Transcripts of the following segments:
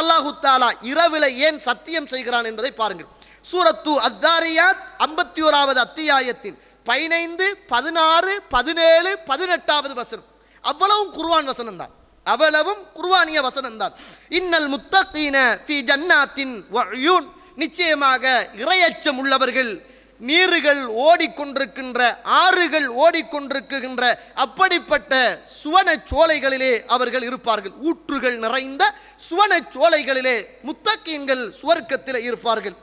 அல்லாஹு தாலா இரவில ஏன் சத்தியம் செய்கிறான் என்பதை பாருங்கள். சூரத்து அத்தாரியாத் ஐம்பத்தி ஓராவது அத்தியாயத்தின் பதினைந்து பதினாறு பதினேழு பதினெட்டாவது வசனம். அவ்வளவும் குர்வான் வசனம் தான் அவ்வளவும் குர்வானிய வசனம் தான் இன்னல் முத்தகீன ஃபி ஜன்னாத்தின் நிச்சயமாக இரையச்சம் உள்ளவர்கள் நீர்கள் ஓடிக்கொண்டிருக்கின்ற ஆறுகள் ஓடிக்கொண்டிருக்கின்ற அப்படிப்பட்ட சுவன சோலைகளிலே அவர்கள் இருப்பார்கள். ஊற்றுகள் நிறைந்த சுவன சோலைகளிலே முத்தக்கீன்கள் சுவர்க்கத்தில் இருப்பார்கள்.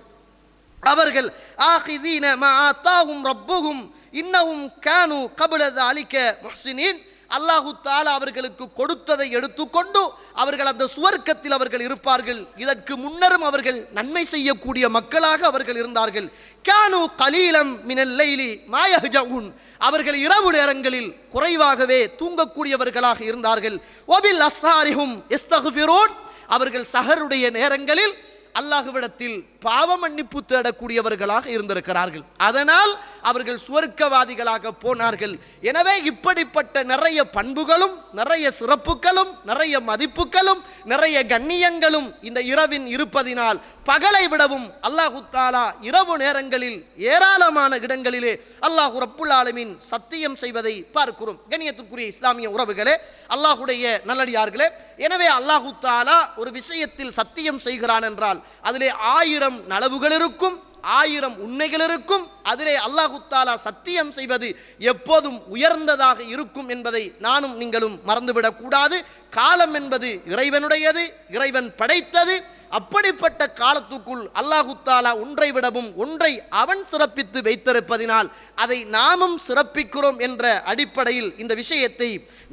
அவர்கள் ஆஹிதீன மா ஆத்தாகும் ரப்புகும் இன்னவும் கானு கபிலத அலிக்க முஹ்சினீன். அல்லாஹு தாலா அவர்களுக்கு கொடுத்ததை எடுத்துக்கொண்டு அவர்கள் அந்த சுவர்க்கத்தில் அவர்கள் இருப்பார்கள். இதற்கு முன்னரும் அவர்கள் நன்மை செய்யக்கூடிய மக்களாக அவர்கள் இருந்தார்கள். கேனு கலீலம் மினல்லைலி மாயஹஜவுன் அவர்கள் இரவு நேரங்களில் குறைவாகவே தூங்கக்கூடியவர்களாக இருந்தார்கள். ஒபில் அஸ்ஸாரிஹும் இஸ்தகுஃபிரூன் அவர்கள் சஹருடைய நேரங்களில் அல்லாஹுவிடத்தில் பாவ மன்னிப்பு தேடக்கூடியவர்களாக இருந்திருக்கிறார்கள். அதனால் அவர்கள் சுவர்க்கவாதிகளாக போனார்கள். எனவே இப்படிப்பட்ட நிறைய பண்புகளும் நிறைய சிறப்புகளும் நிறைய மதிப்புகளும் நிறைய கண்ணியங்களும் இந்த இரவின் இருப்பதினால் பகலை விடவும் அல்லாஹு தாலா இரவு நேரங்களில் ஏராளமான இடங்களிலே அல்லாஹு ரப்புல் ஆலமின் சத்தியம் செய்வதை பார்க்கிறோம். கண்ணியத்துக்குரிய இஸ்லாமிய உறவுகளே அல்லாஹுடைய நல்லடியார்களே எனவே அல்லாஹு தாலா ஒரு விஷயத்தில் சத்தியம் செய்கிறான் என்றால் அதிலே ஆயிரம் ஆயிரம் நலவுகள் இருக்கும் ஆயிரம் உண்மைகள் இருக்கும். அதிலே அல்லாஹுத்தாலா சத்தியம் செய்வது எப்போதும் உயர்ந்ததாக இருக்கும் என்பதை நானும் நீங்களும் மறந்துவிடக்கூடாது. காலம் என்பது இறைவனுடையது இறைவன் படைத்தது. அப்படிப்பட்ட காலத்துக்குள் அல்லாஹுத்தாலா ஒன்றை விடவும் ஒன்றை அவன் சிறப்பித்து வைத்திருப்பதினால் அதை நாமும் சிறப்பிக்கிறோம் என்ற அடிப்படையில் இந்த விஷயத்தை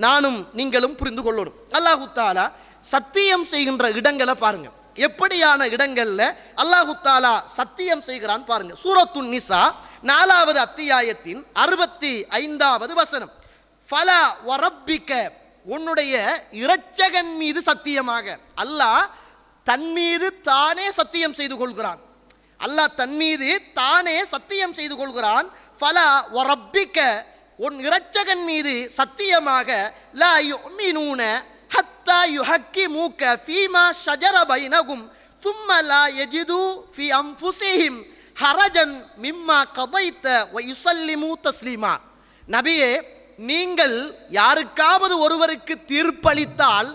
நானும் நீங்களும் புரிந்து கொள்ளணும். அல்லாஹுத்தாலா சத்தியம் செய்கின்ற இடங்களை பாருங்கள் எப்படியான இடங்களில் அல்லாஹு தாலா சத்தியம் செய்கிறான் பாருங்க. சூரத்துன் நிசா நாலாவது அத்தியாயத்தின் அறுபத்தி ஐந்தாவது வசனம். ஃபலா வரப்பிக்க உன்னுடைய இரட்சகன் மீது சத்தியமாக. அல்லாஹ் தன் மீது தானே சத்தியம் செய்து கொள்கிறான். அல்லாஹ் தன் மீது தானே சத்தியம் செய்து கொள்கிறான். ஃபலா ஒரப்பிக்க உன் இரட்சகன் மீது சத்தியமாக லா யுமினூன ஹத்தா யுஹக்கி மூக்க ஃபீமா ஷஜர பைனகும் ثم لا يجدوا في أنفسهم حرجا مما قضيت ويسلموا تسليما நபியே நீங்கள் யாருக்காவது ஒருவருக்கு தீர்ப்பளித்தால்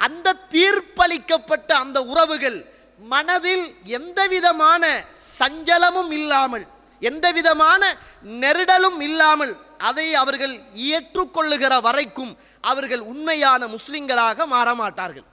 அந்த தீர்ப்பளிக்கப்பட்ட அந்த உறவுகள் மனதில் எந்தவிதமான சஞ்சலமும் இல்லாமல் எந்தவிதமான நெருடலும் இல்லாமல் அதை அவர்கள் ஏற்றுக்கொள்ளுகிற வரைக்கும் அவர்கள் உண்மையான முஸ்லிம்களாக மாற மாட்டார்கள்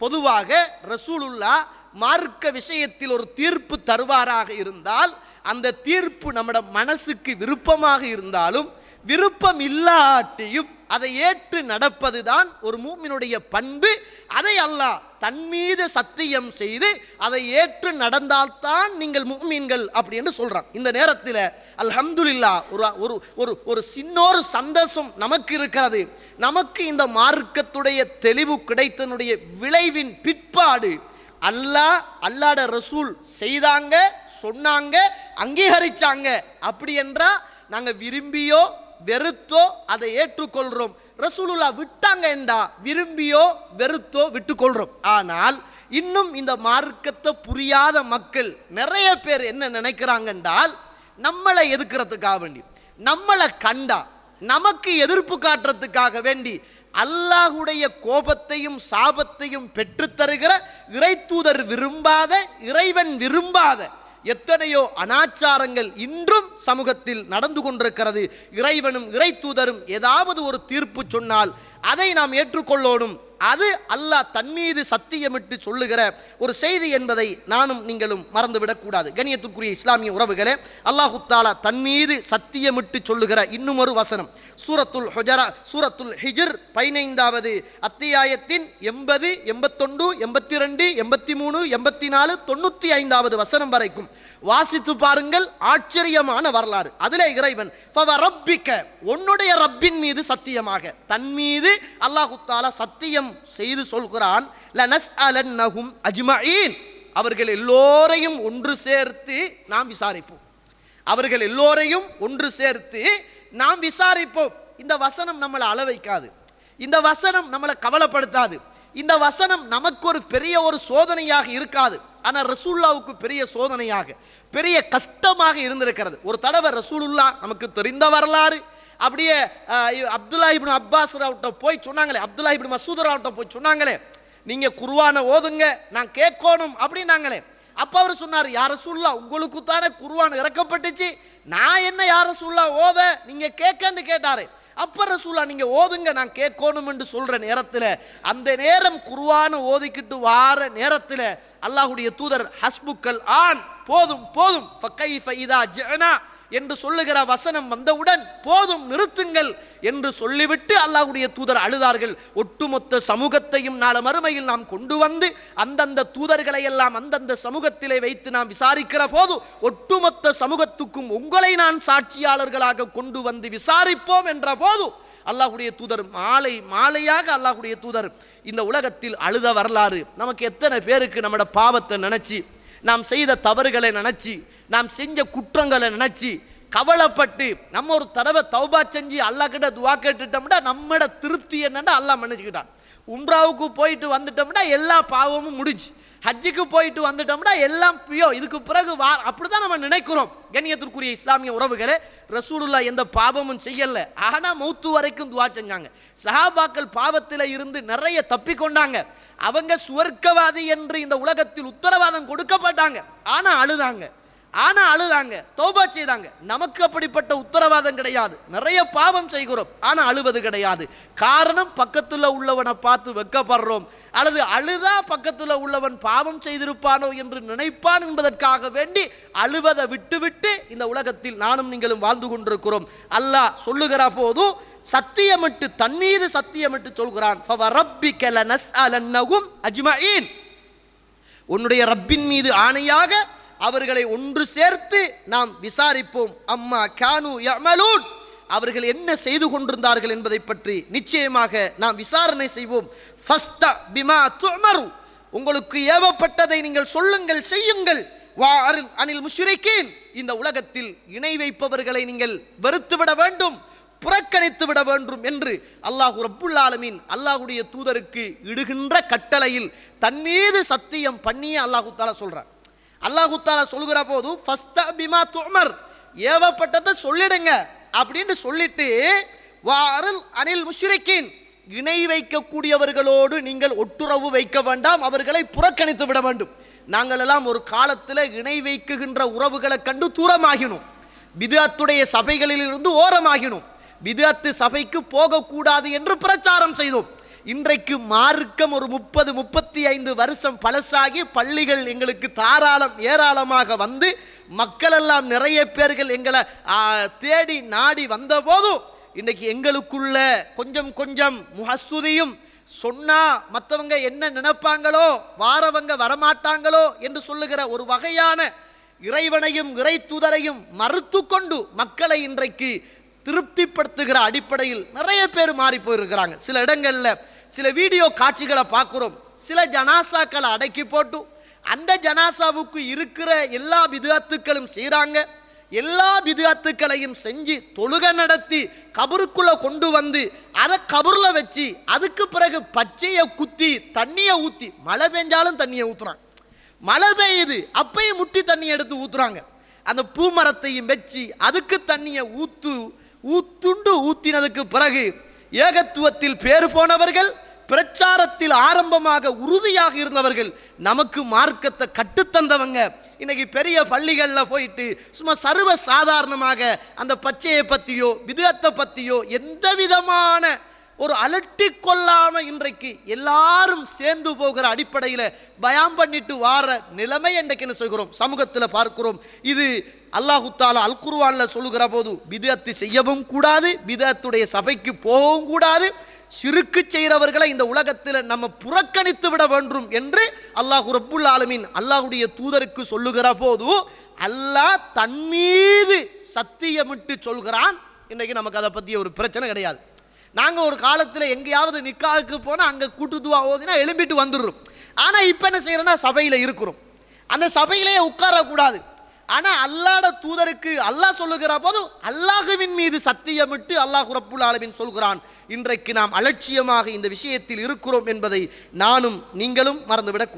பொதுவாக ரசூலுல்லா மார்க்க விஷயத்தில் ஒரு தீர்ப்பு தருவாராக இருந்தால் அந்த தீர்ப்பு நம்மட மனசுக்கு விருப்பமாக இருந்தாலும் விருப்பம் இல்லாட்டியும் அதை ஏற்று நடப்பதுதான் ஒரு மூமினுடைய பண்பு. அதை அல்லாஹ் தன் மீது சத்தியம் செய்து அதை ஏற்று நடந்தால்தான் நீங்கள் முக்மீன்கள் அப்படின்னு சொல்கிறான் இந்த நேரத்தில் அல்ஹம்துல்லா ஒரு ஒரு ஒரு ஒரு சின்னொரு சந்தோஷம் நமக்கு இருக்கிறது நமக்கு இந்த மார்க்கத்துடைய தெளிவு கிடைத்தனுடைய விளைவின் பிற்பாடு அல்லாஹ் அல்லாட ரசூல் செய்தாங்க சொன்னாங்க அங்கீகரிச்சாங்க. அப்படி என்றால் நாங்கள் விரும்பியோ வெறுத்தோ அதை ஏற்றுக்கொள்கிறோம் ரசூலுல்லா விட்டாங்க என்றா விரும்பியோ வெறுத்தோ விட்டுக்கொள்கிறோம் ஆனால் இன்னும் இந்த மார்க்கத்தை புரியாத மக்கள் நிறைய பேர் என்ன நினைக்கிறாங்க என்றால் நம்மளை எதுக்கிறதுக்காக வேண்டி நம்மளை கண்டா நமக்கு எதிர்ப்பு காட்டுறதுக்காக வேண்டி அல்லாஹுடைய கோபத்தையும் சாபத்தையும் பெற்றுத்தருகிற இறைத்தூதர் விரும்பாத இறைவன் விரும்பாத எத்தனையோ அனாச்சாரங்கள் இன்றும் சமூகத்தில் நடந்து கொண்டிருக்கிறது. இறைவனும் இறை தூதரும் ஏதாவது ஒரு தீர்ப்பு சொன்னால் அதை நாம் ஏற்றுக்கொள்ளோனும் அது அல்லாஹ் தன் மீது சத்தியமிட்டு சொல்லுகிற ஒரு செய்தி என்பதை நானும் நீங்களும் மறந்துவிடக்கூடாது கணியத்துக்குரிய இஸ்லாமிய உறவுகளே அல்லாஹு தாலா தன் மீது சத்தியமிட்டு சொல்லுகிற இன்னும் ஒரு வசனம். சூரத்துல் ஹொஜரா சூரத்துல் ஹிஜர் பதினைந்தாவது அத்தியாயத்தின் எண்பது எண்பத்தொண்டு எண்பத்தி ரெண்டு எண்பத்தி மூணு எண்பத்தி நாலு தொண்ணூற்றி ஐந்தாவது வசனம் வரைக்கும். வாசித்து பாருங்கள் ஆச்சரியமான வரலாறு. அதிலே இறைவன் ரப்பிக்க உன்னுடைய ரப்பின் மீது சத்தியமாக. தன் மீது அல்லாஹு தாலா சத்தியம் செய்து சொல்கிறான் லனஸ் அலன்னஹும் அஜ்மஈன். அவர்கள் எல்லோரையும் ஒன்று சேர்த்து நாம் விசாரிப்போம். அவர்கள் எல்லோரையும் ஒன்று சேர்த்து நாம் விசாரிப்போம். இந்த வசனம் நம்மளை அளவைக்காது இந்த வசனம் நம்மளை கவலைப்படுத்தாது. இந்த வசனம் நமக்கு ஒரு பெரிய ஒரு சோதனையாக இருக்காது. ஆனால் ரசூல்லாவுக்கு பெரிய சோதனையாக பெரிய கஷ்டமாக இருந்திருக்கிறது. ஒரு தடவை ரசூலுல்லா நமக்கு தெரிந்த வரலாறு அப்படியே அஹ், அப்துல்லா இப்னு அப்பாஸ் ராவ்ட்ட போய் சொன்னாங்களே அப்துல்லா இப்னு மசூத் ராவ்ட்ட போய் சொன்னாங்களே நீங்கள் குருவானை ஓதுங்க நான் கேட்கணும் அப்படின்னாங்களே. அப்போ அவர் சொன்னார் யார சொல்லா உங்களுக்கு தானே குருவான் இறக்கப்பட்டுச்சு நான் என்ன யார சொல்லா ஓத நீங்கள் கேட்கன்னு கேட்டார். அப்ப ரசூலா நீங்கள் ஓதுங்க நான் கேட்கணும் என்று சொல்கிற நேரத்தில் அந்த நேரம் குர்ஆனை ஓதிக்கிட்டு வார நேரத்தில் அல்லாஹுடைய தூதர் ஹஸ்புக்கல் ஆன் போதும் போதும் ஃபகைஃப ஃபைதா ஜஅனா என்று சொல்லுகிற வசனம் வந்தவுடன் போதும் நிறுத்துங்கள் என்று சொல்லிவிட்டு அல்லாஹுடைய தூதர் அழுதார்கள். ஒட்டுமொத்த சமூகத்தையும் நாள மறுமையில் நாம் கொண்டு வந்து அந்தந்த தூதர்களை எல்லாம் அந்தந்த சமூகத்திலே வைத்து நாம் விசாரிக்கிற போது ஒட்டுமொத்த சமூகத்துக்கும் உங்களை நான் சாட்சியாளர்களாக கொண்டு வந்து விசாரிப்போம் என்ற போது அல்லாஹுடைய தூதர் மாலை மாலையாக அல்லாஹுடைய தூதர் இந்த உலகத்தில் அழுத வரலாறு. நமக்கு எத்தனை பேருக்கு நம்மட பாவத்தை நினைச்சு நாம் செய்த தவறுகளை நினச்சி நாம் செஞ்ச குற்றங்களை நினச்சி கவலைப்பட்டு நம்ம ஒரு தடவை தௌபா செஞ்சு அல்லாஹ் கிட்ட துவா கேட்டுட்டோம்னா நம்மட திருப்தி என்னன்னா அல்லாஹ் மன்னிச்சுக்கிட்டான். உம்ராவுக்கு போயிட்டு வந்துட்டோம்னா எல்லா பாவமும் முடிஞ்சு. ஹஜ்ஜுக்கு போயிட்டு வந்துட்டோம்னா எல்லாம் பியோ இதுக்கு பிறகு வா அப்படிதான் நம்ம நினைக்கிறோம். கண்ணியத்திற்குரிய இஸ்லாமிய உறவுகளே ரசூலுல்லா எந்த பாவமும் செய்யலை. ஆனால் மௌத்து வரைக்கும் துவா செஞ்சாங்க. சஹாபாக்கள் பாவத்தில் இருந்து நிறைய தப்பிக்கொண்டாங்க அவங்க சுவர்க்கவாதி என்று இந்த உலகத்தில் உத்தரவாதம் கொடுக்கப்பட்டாங்க. ஆனால் அழுதாங்க. ஆனால் அழுதாங்க தோபா செய்தாங்க. நமக்கு அப்படிப்பட்ட உத்தரவாதம் கிடையாது. நிறைய பாவம் செய்கிறோம் ஆனால் அழுவது கிடையாது. காரணம் பக்கத்தில் உள்ளவனை பார்த்து வெக்கப்படுறோம். அல்லது அழுதா பக்கத்தில் உள்ளவன் பாவம் செய்திருப்பானோ என்று நினைப்பான் என்பதற்காக வேண்டி அழுவதை விட்டுவிட்டு இந்த உலகத்தில் நானும் நீங்களும் வாழ்ந்து கொண்டிருக்கிறோம். அல்லாஹ் சொல்லுகிற போதும் சத்தியமிட்டு தன்மீது சத்தியமிட்டு சொல்கிறான் அஜ்மயின் உன்னுடைய ரப்பின் மீது ஆணையாக அவர்களை ஒன்று சேர்த்து நாம் விசாரிப்போம். அம்மா கானு யமலூன் அவர்கள் என்ன செய்து கொண்டிருந்தார்கள் என்பதை பற்றி நிச்சயமாக நாம் விசாரணை செய்வோம். ஃபஸ்தா பிமா துமரு உங்களுக்கு ஏவப்பட்டதை நீங்கள் சொல்லுங்கள் செய்யுங்கள். வா அனில் முஷ்ரிக்கீன் இந்த உலகத்தில் இணை வைப்பவர்களை நீங்கள் வெறுத்துவிட வேண்டும் புறக்கணித்து விட வேண்டும் என்று அல்லாஹு ரப்புல் ஆலமீன் அல்லாஹுடைய தூதருக்கு இடுகின்ற கட்டளையில் தன் மீது சத்தியம் பண்ணியே அல்லாஹு தாலா சொல்கிறான் அல்லாஹுத்தால சொல்லுகிற சொல்கிற போது ஃபஸ்த பிமா துமர் ஏவப்பட்டதை சொல்லிடுங்க அப்படின்னு சொல்லிட்டு வாரில் அனில் முஷ்ரிக்கின் இணை வைக்கக்கூடியவர்களோடு நீங்கள் ஒட்டுறவு வைக்க வேண்டாம் அவர்களை புறக்கணித்து விட வேண்டும். நாங்கள் எல்லாம் ஒரு காலத்தில் இணை வைக்குகின்ற உறவுகளை கண்டு தூரமாகினோம். விதத்துடைய சபைகளில் இருந்து ஓரமாகினோம். விதத்து சபைக்கு போகக்கூடாது என்று பிரச்சாரம் செய்தோம். இன்றைக்கு மார்க்கம் ஒரு முப்பது முப்பத்தி ஐந்து வருஷம் பழசாகி பள்ளிகள் எங்களுக்கு தாராளம் ஏராளமாக வந்து மக்கள் எல்லாம் நிறைய பேர்கள் எங்களை தேடி நாடி வந்தபோதும் இன்னைக்கு எங்களுக்குள்ள கொஞ்சம் கொஞ்சம் முகஸ்துதியும் சொன்னால் மற்றவங்க என்ன நினைப்பாங்களோ வாரவங்க வரமாட்டாங்களோ என்று சொல்லுகிற ஒரு வகையான இறைவனையும் இறை தூதரையும் மறுத்து கொண்டு மக்களை இன்றைக்கு திருப்திப்படுத்துகிற அடிப்படையில் நிறைய பேர் மாறி போயிருக்கிறாங்க. சில இடங்களில் சில வீடியோ காட்சிகளை பார்க்குறோம். சில ஜனாசாக்களை அடக்கி போட்டு அந்த ஜனாசாவுக்கு இருக்கிற எல்லா விதத்துக்களும் செய்கிறாங்க எல்லா விதத்துக்களையும் செஞ்சு தொழுக நடத்தி கபருக்குள்ளே கொண்டு வந்து அதை கபரில் வச்சு அதுக்கு பிறகு பச்சையை குத்தி தண்ணியை ஊற்றி மழை பெஞ்சாலும் தண்ணியை ஊற்றுறாங்க மழை பெய்யுது அப்பையும் முட்டி தண்ணி எடுத்து ஊற்றுறாங்க அந்த பூமரத்தையும் வச்சு அதுக்கு தண்ணியை ஊற்று ஊத்துண்டு ஊத்தினதுக்கு பிறகு ஏகத்துவத்தில் பேர் போனவர்கள் பிரச்சாரத்தில் ஆரம்பமாக உறுதியாக இருந்தவர்கள் நமக்கு மார்க்கத்தை கட்டுத்தந்தவங்க இன்னைக்கு பெரிய பள்ளிகளில் போயிட்டு சும்மா சர்வ சாதாரணமாக அந்த பச்சையை பற்றியோ விதத்தை பற்றியோ எந்த விதமான ஒரு அலட்டி கொள்ளாமல் இன்றைக்கு எல்லாரும் சேர்ந்து போகிற அடிப்படையில் பயம் பண்ணிட்டு வார நிலைமை இன்றைக்கு என்ன சொல்கிறோம். சமூகத்தில் பார்க்கிறோம். இது அல்லாஹு தாலா அல் குர்வானில் சொல்லுகிற போது விதத்து செய்யவும் கூடாது விதத்துடைய சபைக்கு போகவும் கூடாது சிறுக்கு செய்கிறவர்களை இந்த உலகத்தில் நம்ம புறக்கணித்து விட வேண்டும் என்று அல்லாஹ் ரப்புல் ஆலமின் அல்லாஹுடைய தூதருக்கு சொல்லுகிற போது அல்லாஹ் தன்மீது சத்தியமிட்டு சொல்கிறான். இன்றைக்கி நமக்கு அதை பற்றி ஒரு பிரச்சனை கிடையாது. நாங்கள் ஒரு காலத்தில் எங்கேயாவது நிக்காவுக்கு போனால் அங்கே கூட்டுதுவா ஓதினா எழும்பிட்டு வந்துடுறோம். ஆனால் இப்போ என்ன செய்கிறோன்னா சபையில் இருக்கிறோம். அந்த சபையிலேயே உட்காரக்கூடாது. ஆனா அல்லாட தூதருக்கு அல்லாஹ் சொல்லுகிற போது அல்லாஹுவின் மீது சத்தியமிட்டு அல்லாஹ் ரப்புல் ஆலமின் சொல்கிறான். இன்றைக்கு நாம் அலட்சியமாக இந்த விஷயத்தில் இருக்கிறோம் என்பதை நானும் நீங்களும் மறந்துவிடக்கூடாது.